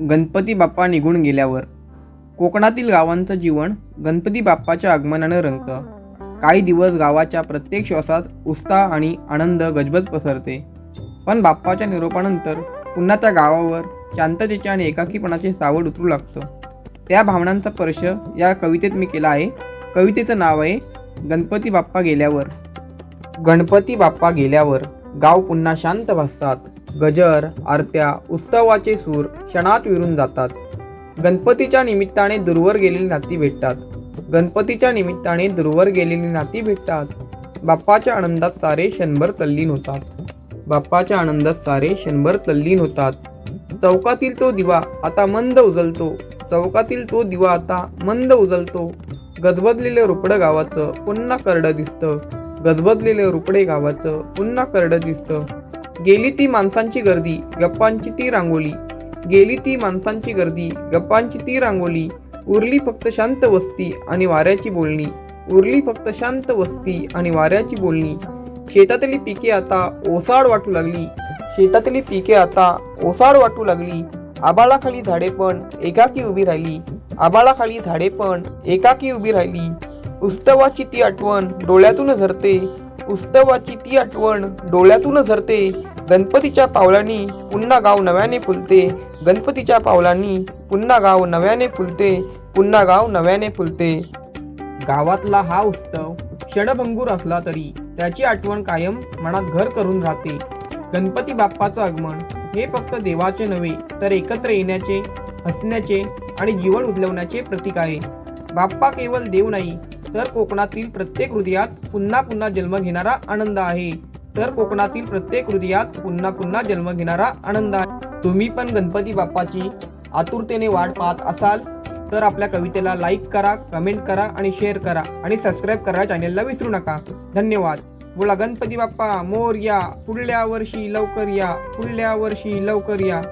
गणपती बाप्पा निघून गेल्यावर कोकणातील गावांचं जीवन गणपती बाप्पाच्या आगमनानं रंगतं. काही दिवस गावाच्या प्रत्येक श्वासात उत्साह आणि आनंद गजबज पसरते. पण बाप्पाच्या निरोपानंतर पुन्हा त्या गावावर शांततेचे आणि एकाकीपणाचे सावड उतरू लागतं. त्या भावनांचा स्पर्श या कवितेत मी केला आहे. कवितेचं नाव आहे गणपती बाप्पा गेल्यावर. गणपती बाप्पा गेल्यावर गाव पुन्हा शांत भासतात. गजर आरत्या उत्सवाचे सूर क्षणात विरून जातात. गणपतीच्या निमित्ताने दूरवर गेलेली नाती भेटतात. गणपतीच्या निमित्ताने दूरवर गेलेली नाती भेटतात. बाप्पाच्या आनंदात सारे क्षणभर तल्लीन होतात. बाप्पाच्या आनंदात सारे क्षणभर तल्लीन होतात. चौकातील तो दिवा आता मंद उजलतो. चौकातील तो दिवा आता मंद उजलतो. गजबजलेलं रुपडं गावाचं पुन्हा करडं दिसतं. गजबजलेलं रुपडे गावाचं पुन्हा करडं दिसतं. गेली ती माणसांची गर्दी गप्पांची ती रांगोळी गेली ती माणसांची गर्दी गप्पांची ती रांगोळी उरली फक्त शांत वस्ती आणि वाऱ्याची बोलणी. उरली फक्त शांत वस्ती आणि वाऱ्याची बोलणी. शेतातली पिके आता ओसाड वाटू लागली. शेतातली पिके आता ओसाड वाटू लागली. आबाळाखाली झाडे पण एकाकी उभी राहिली. आबाळाखाली झाडे पण एकाकी उभी राहिली. उत्सवाची ती आठवण डोळ्यातून झरते. उत्सवाची ती आठवण डोळ्यातून झरते. गणपतीच्या पावलांनी पुन्हा गाव नव्याने फुलते. गणपतीच्या पावलांनी पुन्हा गाव नव्याने फुलते. पुन्हा गाव नव्याने फुलते. गावातला हा उत्सव क्षणभंगूर असला तरी त्याची आठवण कायम मनात घर करून राहते. गणपती बाप्पाचं आगमन हे फक्त देवाचे नव्हे तर एकत्र येण्याचे हसण्याचे आणि जीवन उजलवण्याचे प्रतीक आहे. बाप्पा केवळ देव नाही तर कोकणातील प्रत्येक हृदयात पुन्हा पुन्हा जन्म घेणारा आनंद आहे. तर कोकणातील प्रत्येक हृदयात पुन्हा पुन्हा जन्म घेणारा आनंद आहे. तुम्ही पण गणपती बाप्पाची आतुरतेने वाट पाहत असाल तर आपल्या कवितेला लाईक करा कमेंट करा आणि शेअर करा आणि सबस्क्राईब करा चॅनेलला विसरू नका. धन्यवाद. बोला गणपती बाप्पा मोर या पुढल्या वर्षी लवकर या पुढल्या वर्षी लवकर या.